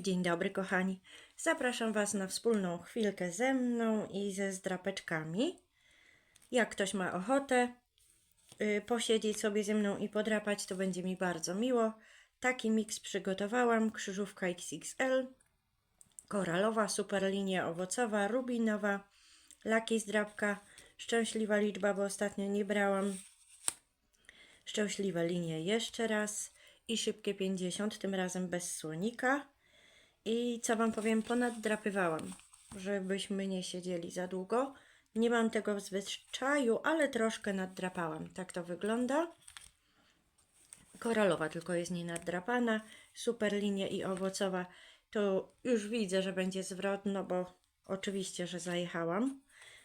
Dzień dobry, kochani. Zapraszam Was na wspólną chwilkę ze mną i ze zdrapeczkami. Jak ktoś ma ochotę y, posiedzieć sobie ze mną i podrapać, to będzie mi bardzo miło. Taki miks przygotowałam. Krzyżówka XXL, koralowa, superlinia owocowa, rubinowa, laki zdrapka, szczęśliwa liczba, bo ostatnio nie brałam. Szczęśliwe linie jeszcze raz i szybkie 50, tym razem bez słonika. I co Wam powiem, ponaddrapywałam, żebyśmy nie siedzieli za długo. Nie mam tego w zwyczaju, ale troszkę naddrapałam. Tak to wygląda. Koralowa tylko jest nie naddrapana. Super linia i owocowa to już widzę, że będzie zwrot, no bo oczywiście, że zajechałam.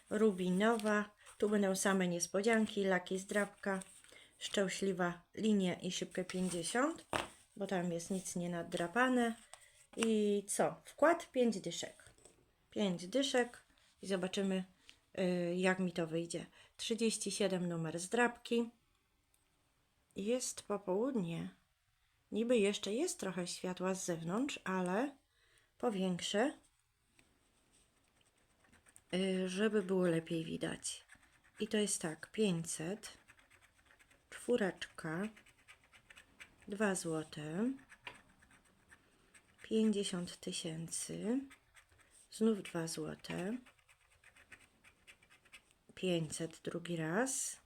Rubinowa, tu będą same niespodzianki, laki zdrapka, szczęśliwa linia i szybkie 50, bo tam jest nic nie naddrapane. I co? Wkład 5 dyszek. 5 dyszek i zobaczymy, y, jak mi to wyjdzie. 37 numer zdrapki. Jest popołudnie. Niby jeszcze jest trochę światła z zewnątrz, ale powiększę, y, żeby było lepiej widać. I to jest tak, 500, czwóreczka, 2 złote, 50 tysięcy, znów 2 złote, 500 drugi raz,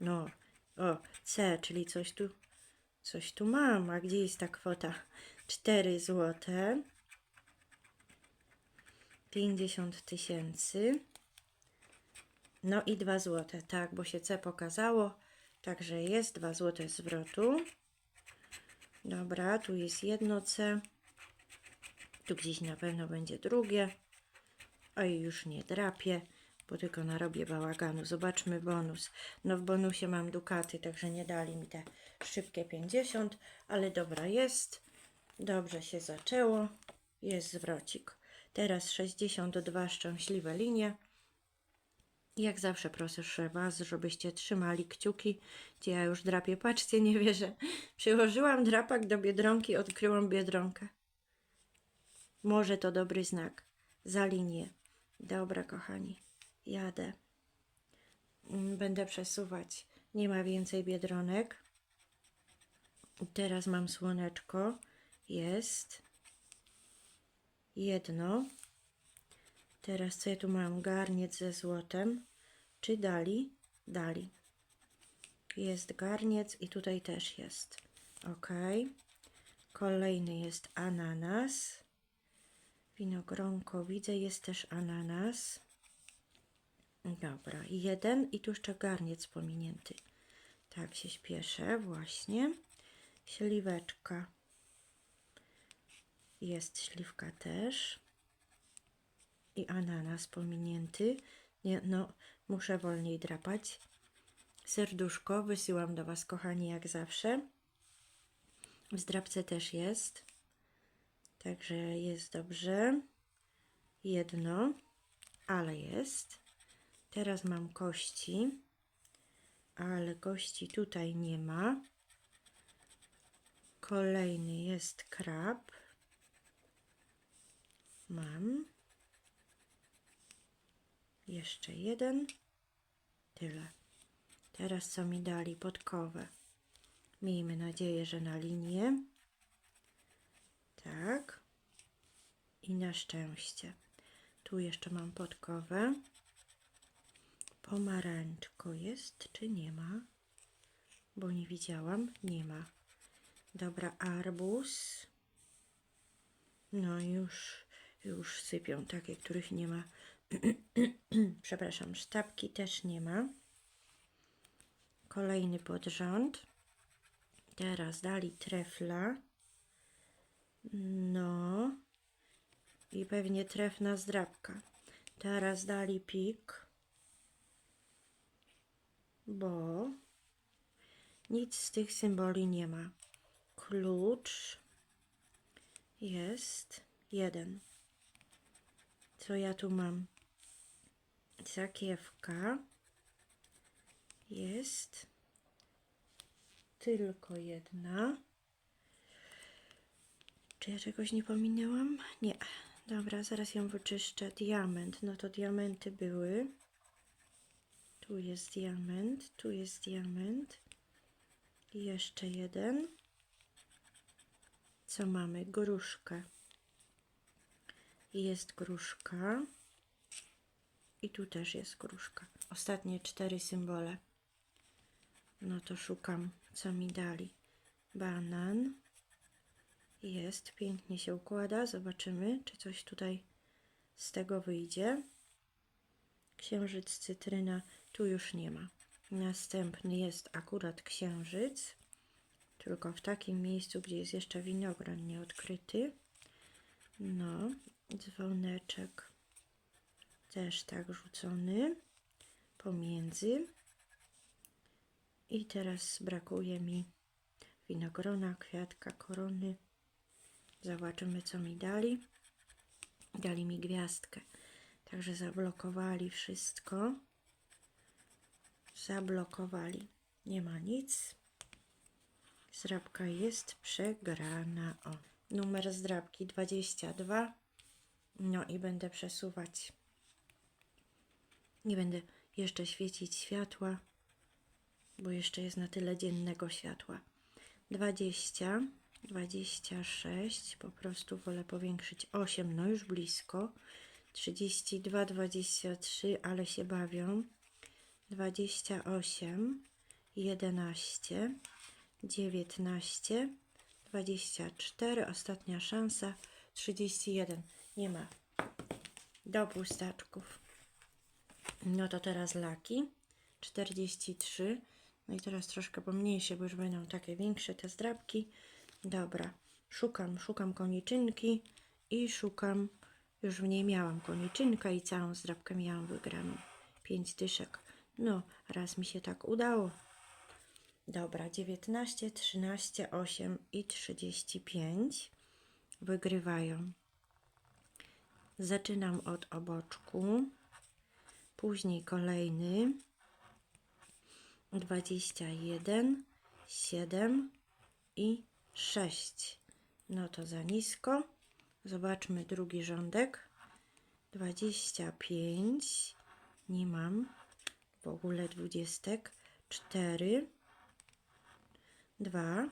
no, o, C, czyli coś tu, coś tu mam, a gdzie jest ta kwota? 4 złote, 50 tysięcy, no i 2 złote, tak, bo się C pokazało, także jest 2 złote zwrotu. Dobra, tu jest jedno C. Tu gdzieś na pewno będzie drugie. Oj, już nie drapię, bo tylko narobię bałaganu. Zobaczmy bonus. No w bonusie mam dukaty, także nie dali mi te szybkie 50, ale dobra jest. Dobrze się zaczęło. Jest zwrocik. Teraz 62 szczęśliwe linie. Jak zawsze proszę Was, żebyście trzymali kciuki, gdzie ja już drapię. Patrzcie, nie wierzę. Przyłożyłam drapak do biedronki, odkryłam biedronkę. Może to dobry znak. Za linię. Dobra, kochani. Jadę. Mm, Będę przesuwać. Nie ma więcej biedronek. Teraz mam słoneczko. Jest. Jedno. Teraz co ja tu mam? Garniec ze złotem. Czy dali? Dali. Jest garniec i tutaj też jest. Ok. Kolejny jest ananas. Winogronko widzę, jest też ananas. Dobra, jeden i tu jeszcze garniec pominięty. Tak się śpieszę, właśnie. Śliweczka. Jest śliwka też i ananas pominięty. Nie, no, muszę wolniej drapać. Serduszko wysyłam do Was, kochani, jak zawsze. W zdrapce też jest. Także jest dobrze. Jedno, ale jest. Teraz mam kości, ale kości tutaj nie ma. Kolejny jest krab. Mam. Jeszcze jeden. Tyle. Teraz co mi dali? Podkowę. Miejmy nadzieję, że na linię. Tak. I na szczęście. Tu jeszcze mam podkowę. Pomarańczko jest, czy nie ma? Bo nie widziałam. Nie ma. Dobra, arbuz. No już, już sypią takie, których nie ma. Przepraszam, sztabki też nie ma. Kolejny podrząd. Teraz dali trefla. No. I pewnie trefna zdrabka. Teraz dali pik. Bo nic z tych symboli nie ma. Klucz jest jeden. Co ja tu mam? Zakiewka jest tylko jedna. Czy ja czegoś nie pominęłam? Nie. Dobra, zaraz ją wyczyszczę. Diament. No to diamenty były. Tu jest diament, tu jest diament. I jeszcze jeden. Co mamy? Gruszkę. Jest gruszka. I tu też jest gruszka. Ostatnie cztery symbole. No to szukam, co mi dali. Banan. Jest, pięknie się układa. Zobaczymy, czy coś tutaj z tego wyjdzie. Księżyc, cytryna, tu już nie ma. Następny jest akurat księżyc, tylko w takim miejscu, gdzie jest jeszcze winogron nieodkryty. No, dzwoneczek też tak rzucony pomiędzy. I teraz brakuje mi winogrona, kwiatka, korony. Zobaczymy, co mi dali. Dali mi gwiazdkę. Także zablokowali wszystko. Zablokowali. Nie ma nic. Zdrabka jest przegrana. O, numer zdrabki 22. No i będę przesuwać. Nie będę jeszcze świecić światła, bo jeszcze jest na tyle dziennego światła. 20, 26, po prostu wolę powiększyć 8, no już blisko. 32, 23, ale się bawią. 28, 11, 19, 24, ostatnia szansa, 31. Nie ma. Do pustaczków. No to teraz laki. 43. No i teraz troszkę pomniejsze, bo już będą takie większe te zdrabki. Dobra. Szukam, szukam koniczynki i szukam. Już w niej miałam koniczynkę i całą zdrabkę miałam wygraną. Pięć dyszek. No, raz mi się tak udało. Dobra, 19, 13, 8 i 35 wygrywają. Zaczynam od oboczku, później kolejny 21, 7 i 6. No to za nisko. Zobaczmy drugi rządek. 25. Nie mam w ogóle dwudziestek. 4, 2,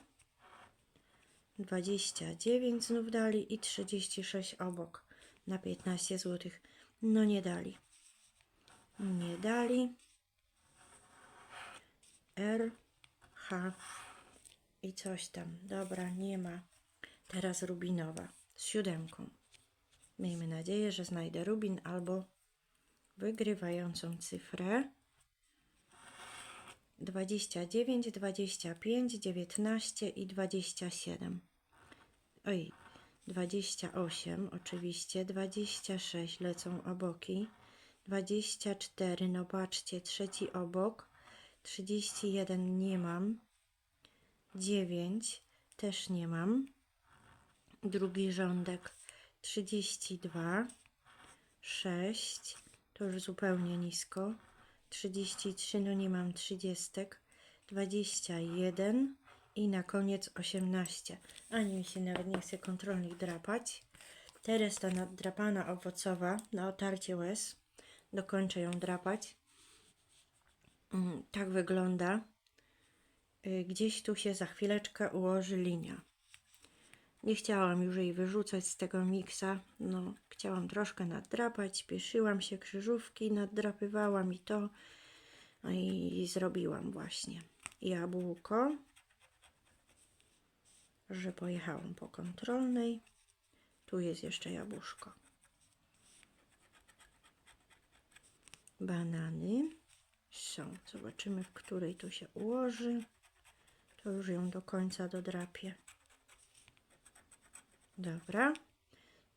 29 znów dali i 36 obok na 15 zł. No nie dali. Nie dali. R, H i coś tam. Dobra, nie ma. Teraz rubinowa z siódemką. Miejmy nadzieję, że znajdę rubin albo wygrywającą cyfrę. 29, 25, 19 i 27. Oj, 28 oczywiście, 26 lecą oboki, 24, no patrzcie, trzeci obok, 31 nie mam, 9 też nie mam, drugi rządek 32, 6, to już zupełnie nisko, 33, no nie mam 30, 21 i na koniec 18. Ani mi się nawet nie chce kontrolnych drapać. Teraz ta nadrapana owocowa na otarcie łez. Dokończę ją drapać. Mm, Tak wygląda. Y, Gdzieś tu się za chwileczkę ułoży linia. Nie chciałam już jej wyrzucać z tego miksa. No, chciałam troszkę naddrapać, spieszyłam się, krzyżówki naddrapywałam i to. No i zrobiłam właśnie. Jabłko, że pojechałam po kontrolnej. Tu jest jeszcze jabłuszko. Banany są. Zobaczymy, w której tu się ułoży. To już ją do końca dodrapię. Dobra.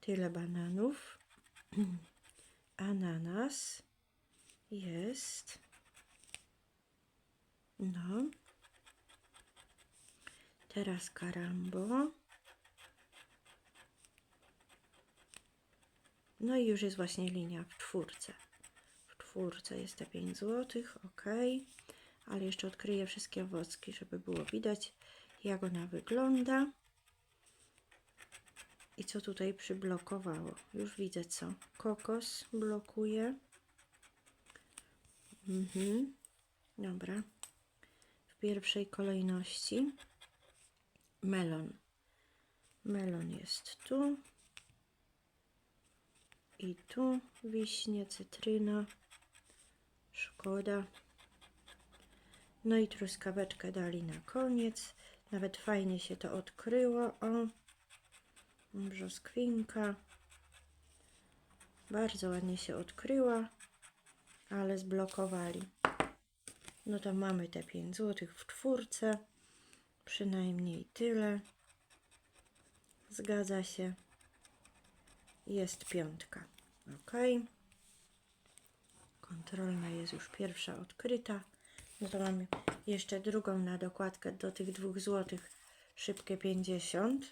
Tyle bananów. Ananas jest. No. Teraz karambo. No i już jest właśnie linia w czwórce. Czwórce jest te 5 zł, ok. Ale jeszcze odkryję wszystkie owocki, żeby było widać, jak ona wygląda. I co tutaj przyblokowało? Już widzę co. Kokos blokuje. Mhm. Dobra. W pierwszej kolejności melon. Melon jest tu. I tu wiśnie, cytryna. Szkoda. No i truskaweczkę dali na koniec. Nawet fajnie się to odkryło. O, brzoskwinka. Bardzo ładnie się odkryła, ale zblokowali. No to mamy te 5 zł w czwórce. Przynajmniej tyle. Zgadza się. Jest piątka. Ok. Kontrolna jest już pierwsza odkryta. No to mamy jeszcze drugą na dokładkę do tych dwóch złotych. Szybkie 50.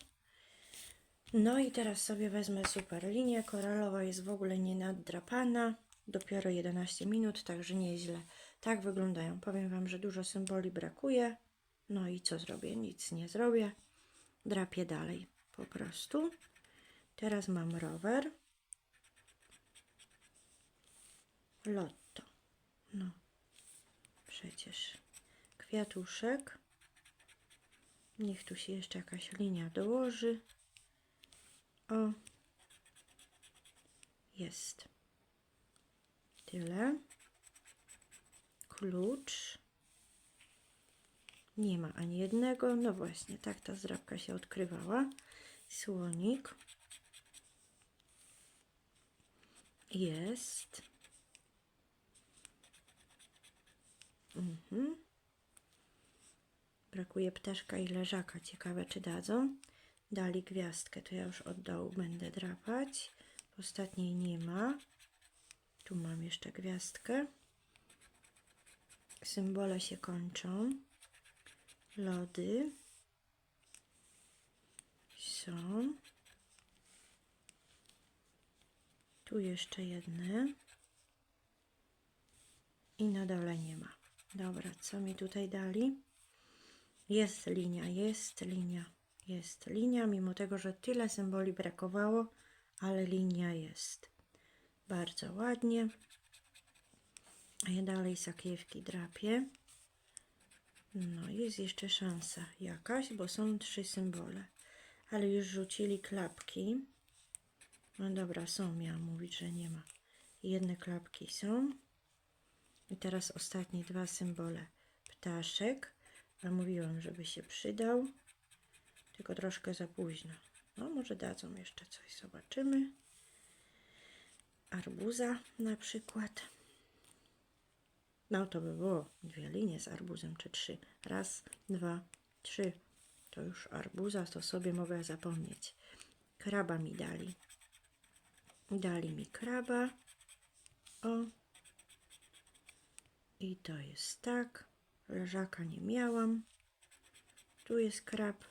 No i teraz sobie wezmę super linię. Koralowa jest w ogóle nie naddrapana. Dopiero 11 minut, także nieźle. Tak wyglądają. Powiem Wam, że dużo symboli brakuje. No i co zrobię? Nic nie zrobię. Drapię dalej. Po prostu. Teraz mam rower. Lotto. No. Przecież. Kwiatuszek. Niech tu się jeszcze jakaś linia dołoży. O. Jest. Tyle. Klucz. Nie ma ani jednego. No właśnie, tak ta zdrabka się odkrywała. Słonik. Jest. Mhm. Brakuje ptaszka i leżaka. Ciekawe, czy dadzą. Dali gwiazdkę, to ja już od dołu będę drapać. Ostatniej nie ma. Tu mam jeszcze gwiazdkę. Symbole się kończą. Lody są. Tu jeszcze jedne. I na dole nie ma. Dobra, co mi tutaj dali? Jest linia, jest linia, jest linia, mimo tego, że tyle symboli brakowało, ale linia jest. Bardzo ładnie. A ja dalej sakiewki drapię. No, jest jeszcze szansa jakaś, bo są trzy symbole. Ale już rzucili klapki. No dobra, są, miałam mówić, że nie ma. Jedne klapki są. I teraz ostatnie dwa symbole. Ptaszek. A mówiłam, żeby się przydał. Tylko troszkę za późno. No, może dadzą jeszcze coś. Zobaczymy. Arbuza na przykład. No, to by było dwie linie z arbuzem, czy trzy. Raz, dwa, trzy. To już arbuza, to sobie mogę zapomnieć. Kraba mi dali. Dali mi kraba. O. I to jest tak. Leżaka nie miałam. Tu jest krab.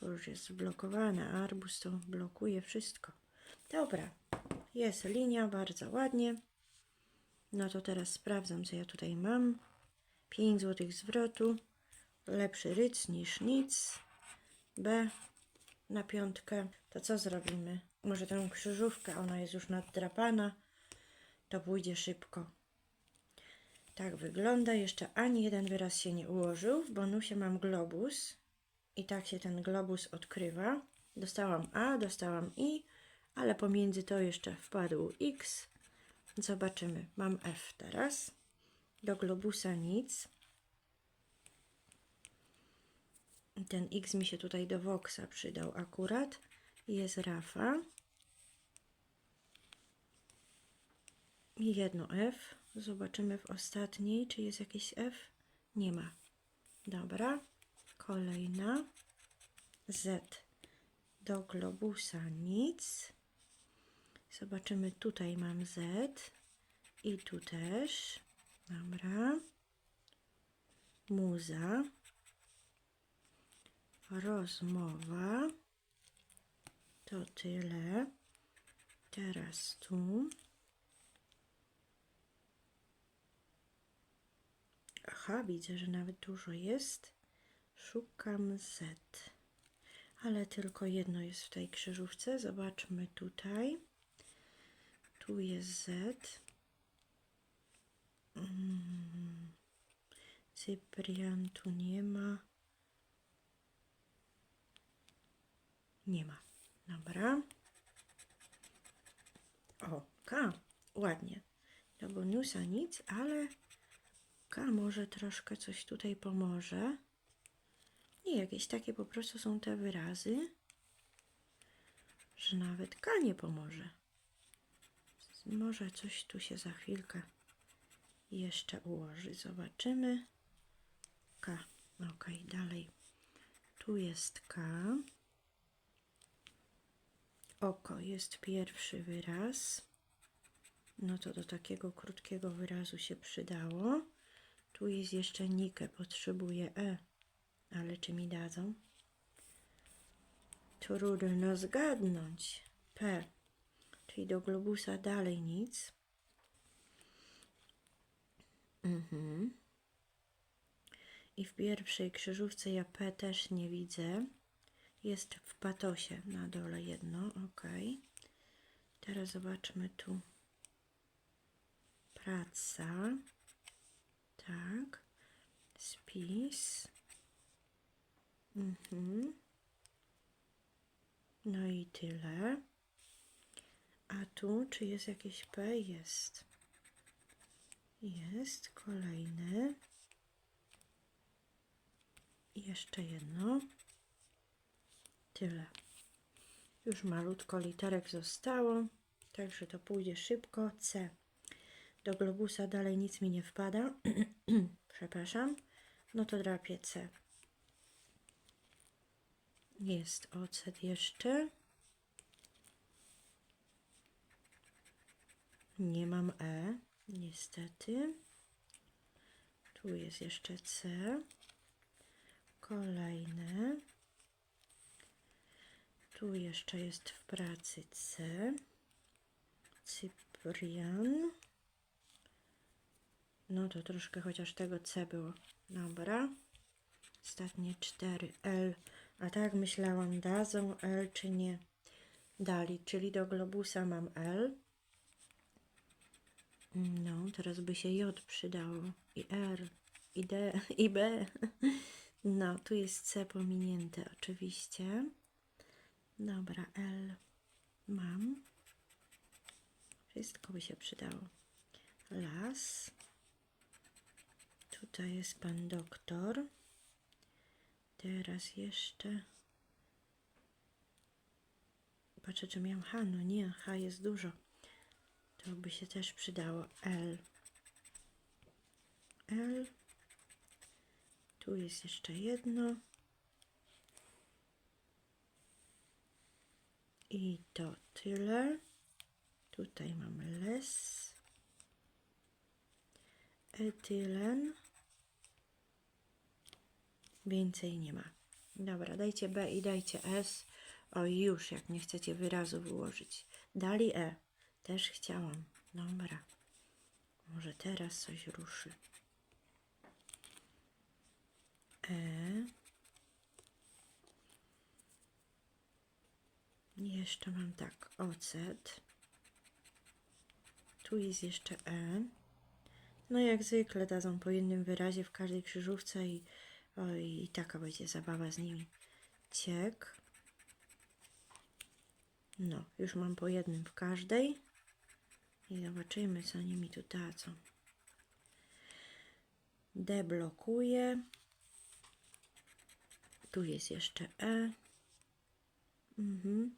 To już jest zblokowane. a Arbuz to blokuje wszystko. Dobra. Jest linia, bardzo ładnie. No to teraz sprawdzam, co ja tutaj mam. 5 zł zwrotu. Lepszy ryc niż nic. B na piątkę. To co zrobimy? Może tę krzyżówkę, ona jest już naddrapana. To pójdzie szybko. Tak wygląda. Jeszcze ani jeden wyraz się nie ułożył. W bonusie mam globus. I tak się ten globus odkrywa. Dostałam A, dostałam I, ale pomiędzy to jeszcze wpadł X. Zobaczymy. Mam F teraz. Do globusa nic. Ten X mi się tutaj do Voxa przydał akurat. Jest Rafa. I jedno F. Zobaczymy w ostatniej, czy jest jakiś F. Nie ma. Dobra. Kolejna. Z. Do globusa nic. Zobaczymy, tutaj mam Z. I tu też. Dobra. Muza. Rozmowa. To tyle. Teraz tu. Aha, widzę, że nawet dużo jest. Szukam Z. ale tylko jedno jest w tej krzyżówce. Zobaczmy tutaj. Tu jest Z. Mm. Cyprian tu nie ma. Nie ma. Dobra. O, K. Ładnie. Do bonusa nic, ale K może troszkę coś tutaj pomoże. Nie, jakieś takie po prostu są te wyrazy, że nawet K nie pomoże. Może coś tu się za chwilkę jeszcze ułoży. Zobaczymy. K. Ok, dalej. Tu jest K. Oko jest pierwszy wyraz. No to do takiego krótkiego wyrazu się przydało. Tu jest jeszcze Nikę, potrzebuję E. Ale czy mi dadzą? Trudno zgadnąć. P. Czyli do globusa dalej nic. Mhm. I w pierwszej krzyżówce ja P też nie widzę. Jest w patosie na dole jedno, ok. Teraz zobaczmy tu. Praca. Tak. Spis. Mhm. No i tyle. A tu, czy jest jakieś P? Jest. Jest. Kolejny. Jeszcze jedno. Tyle. Już malutko literek zostało, także to pójdzie szybko. C. Do globusa dalej nic mi nie wpada. Przepraszam. No to drapię C. Jest ocet jeszcze. Nie mam E, niestety. Tu jest jeszcze C. Kolejne. Tu jeszcze jest w pracy C. Cyprian. No to troszkę chociaż tego C było. Dobra. Ostatnie 4 L. A tak myślałam, dadzą L czy nie. Dali, czyli do globusa mam L. No, teraz by się J przydało. I R, i D, i B. No, tu jest C pominięte oczywiście. Dobra, L mam. Wszystko by się przydało. Las. Tutaj jest pan doktor. Teraz jeszcze. Patrzę, czy miałem H. No nie, H jest dużo. To by się też przydało. L. L. Tu jest jeszcze jedno. I to tyle. Tutaj mamy les. Etylen. Więcej nie ma. Dobra, dajcie B i dajcie S. O, już, jak nie chcecie wyrazu wyłożyć. Dali E. Też chciałam. Dobra. Może teraz coś ruszy. E. Jeszcze mam tak, ocet. Tu jest jeszcze E. No jak zwykle dadzą po jednym wyrazie w każdej krzyżówce i, o, i taka będzie zabawa z nimi. Ciek. No, już mam po jednym w każdej. I zobaczymy, co oni mi tu dadzą. D blokuje. Tu jest jeszcze E. Mhm.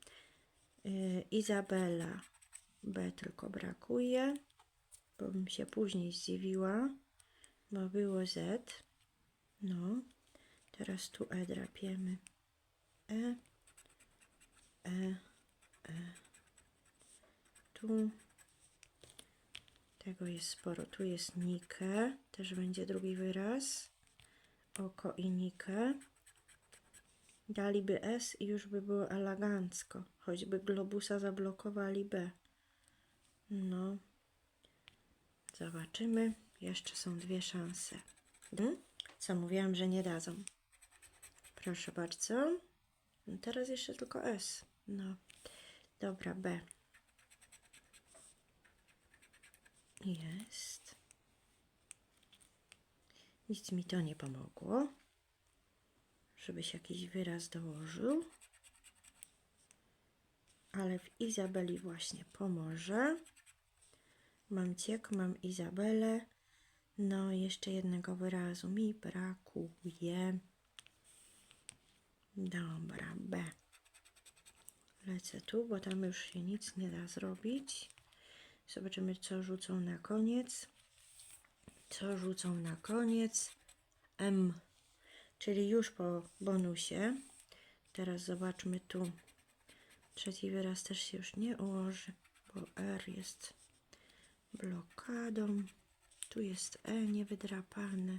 Y, Izabela. B tylko brakuje, bo bym się później zdziwiła, bo było Z. No, teraz tu E drapiemy. E, E, E. Tu. Tego jest sporo. Tu jest Nikę. Też będzie drugi wyraz. Oko i Nikę. Daliby S i już by było elegancko. Choćby globusa zablokowali B. No. Zobaczymy. Jeszcze są dwie szanse. Hmm? Co mówiłam, że nie dadzą. Proszę bardzo. No teraz jeszcze tylko S. No. Dobra, B. Jest. Nic mi to nie pomogło. Żebyś jakiś wyraz dołożył. Ale w Izabeli właśnie pomoże. Mam ciek, mam Izabelę. No, jeszcze jednego wyrazu mi brakuje. Dobra, B. Lecę tu, bo tam już się nic nie da zrobić. Zobaczymy, co rzucą na koniec. Co rzucą na koniec? M, czyli już po bonusie. Teraz zobaczmy tu. Trzeci wyraz też się już nie ułoży, bo R jest blokadą. Tu jest E niewydrapane.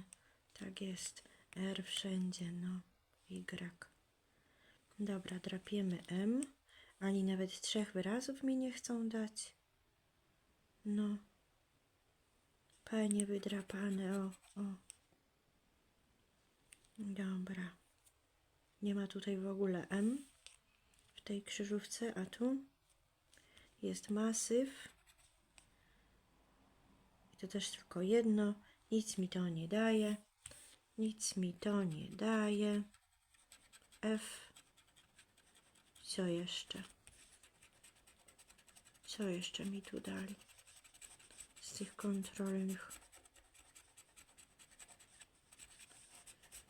Tak jest. R wszędzie, no. Y. Dobra, drapiemy M. Ani nawet trzech wyrazów mi nie chcą dać. No. P niewydrapane, o, o. Dobra. Nie ma tutaj w ogóle M w tej krzyżówce, a tu jest masyw. I to też tylko jedno. Nic mi to nie daje. Nic mi to nie daje. F. Co jeszcze? Co jeszcze mi tu dali? Z tych kontrolnych.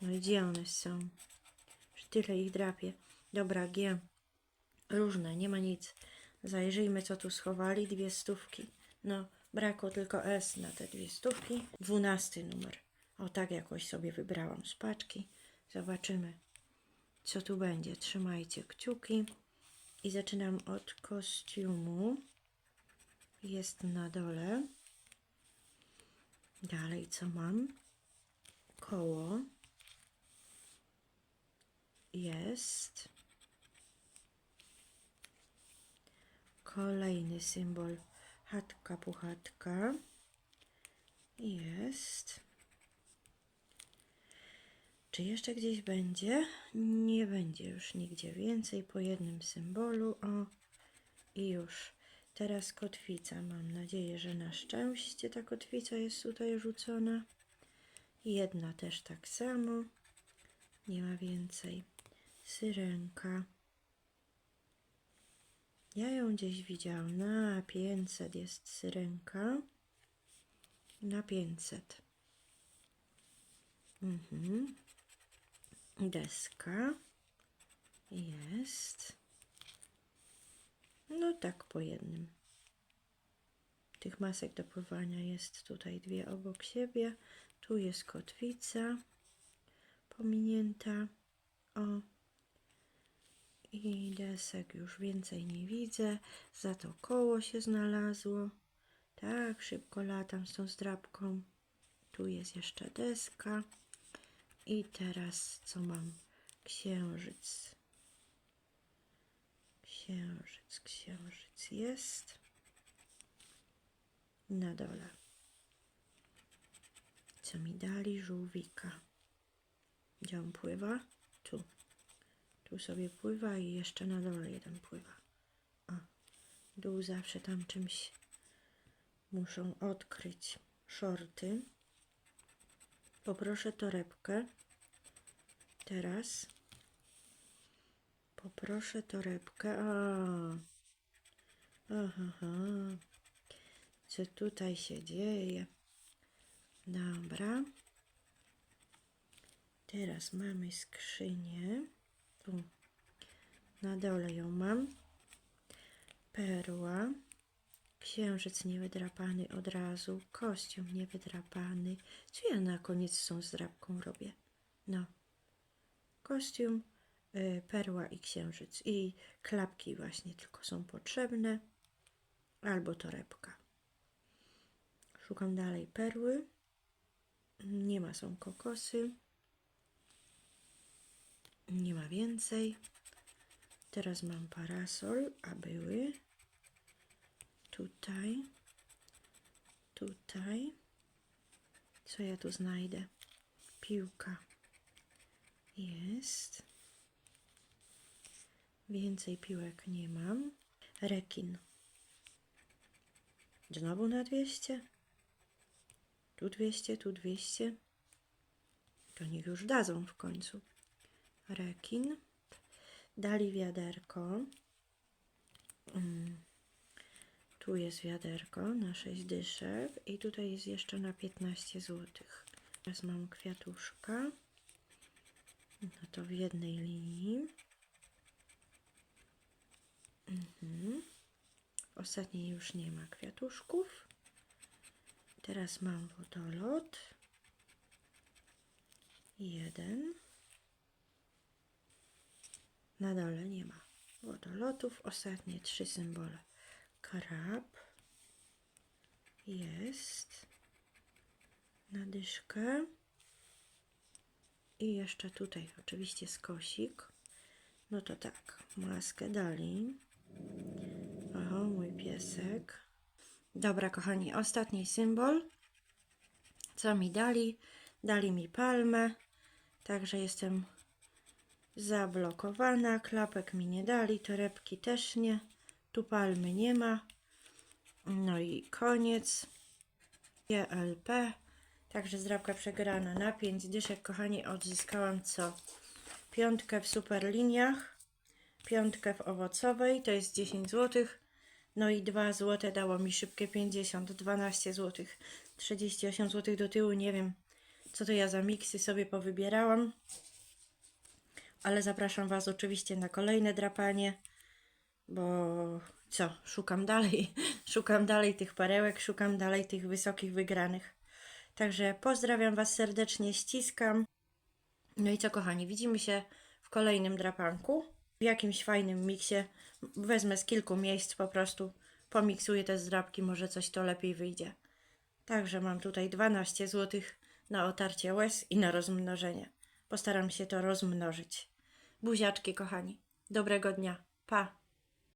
No i gdzie one są? Tyle ich drapie. Dobra, G. Różne, nie ma nic. Zajrzyjmy, co tu schowali. Dwie stówki. No, brakło tylko S na te dwie stówki. Dwunasty numer. O, tak jakoś sobie wybrałam z paczki. Zobaczymy, co tu będzie. Trzymajcie kciuki. I zaczynam od kostiumu. Jest na dole. Dalej, co mam? Koło. Jest. Kolejny symbol. Chatka, puchatka. Jest. Czy jeszcze gdzieś będzie? Nie będzie już nigdzie więcej. Po jednym symbolu. O, i już. Teraz kotwica. Mam nadzieję, że na szczęście ta kotwica jest tutaj rzucona. Jedna też tak samo. Nie ma więcej. Syrenka. Ja ją gdzieś widziałam. Na 500 jest syrenka. Na 500. Mhm. Deska. Jest. No tak po jednym. Tych masek do pływania jest tutaj dwie obok siebie. Tu jest kotwica pominięta. O. I desek już więcej nie widzę. Za to koło się znalazło. Tak, szybko latam z tą zdrabką. Tu jest jeszcze deska. I teraz co mam? Księżyc. Księżyc, księżyc jest. Na dole. Co mi dali? Żółwika. Gdzie on pływa? Tu. Tu sobie pływa i jeszcze na dole jeden pływa. O. Dół zawsze tam czymś muszą odkryć. Shorty. Poproszę torebkę. Teraz poproszę torebkę. O. Aha. Co tutaj się dzieje? Dobra. Teraz mamy skrzynię. Tu na dole ją mam. Perła. Księżyc niewydrapany od razu. Kostium niewydrapany. Co ja na koniec z tą zdrabką robię? No. Kostium, y, perła i księżyc. I klapki właśnie tylko są potrzebne. Albo torebka. Szukam dalej perły. Nie ma, są kokosy. Nie ma więcej. Teraz mam parasol, a były tutaj, tutaj. Co ja tu znajdę? Piłka. Jest. Więcej piłek nie mam. Rekin. Znowu na 200. Tu 200, tu 200. To niech już dadzą w końcu. Rekin. Dali wiaderko. Mm. Tu jest wiaderko na 6 dyszek i tutaj jest jeszcze na 15 zł. Teraz mam kwiatuszka. No to w jednej linii. Mhm. Ostatniej już nie ma kwiatuszków. Teraz mam wodolot. Jeden. Na dole nie ma wodolotów. Ostatnie trzy symbole. Krab. Jest. Na dyszkę. I jeszcze tutaj oczywiście skosik. No to tak, maskę dali. Oho, mój piesek. Dobra, kochani, ostatni symbol. Co mi dali? Dali mi palmę. Także jestem zablokowana. Klapek mi nie dali, torebki też nie. Tu palmy nie ma. No i koniec. GLP. Także zdrabka przegrana na 5 dyszek. Kochani, odzyskałam co? Piątkę w superliniach, piątkę w owocowej, to jest 10 zł. No i 2 zł dało mi szybkie 50, 12 zł, 38 zł do tyłu. Nie wiem, co to ja za miksy sobie powybierałam. Ale zapraszam Was oczywiście na kolejne drapanie, bo co, szukam dalej, szukam dalej tych perełek, szukam dalej tych wysokich wygranych. Także pozdrawiam Was serdecznie, ściskam. No i co, kochani, widzimy się w kolejnym drapanku. W jakimś fajnym miksie. Wezmę z kilku miejsc po prostu, pomiksuję te zdrabki, może coś to lepiej wyjdzie. Także mam tutaj 12 zł na otarcie łez i na rozmnożenie. Postaram się to rozmnożyć. Buziaczki, kochani. Dobrego dnia. Pa!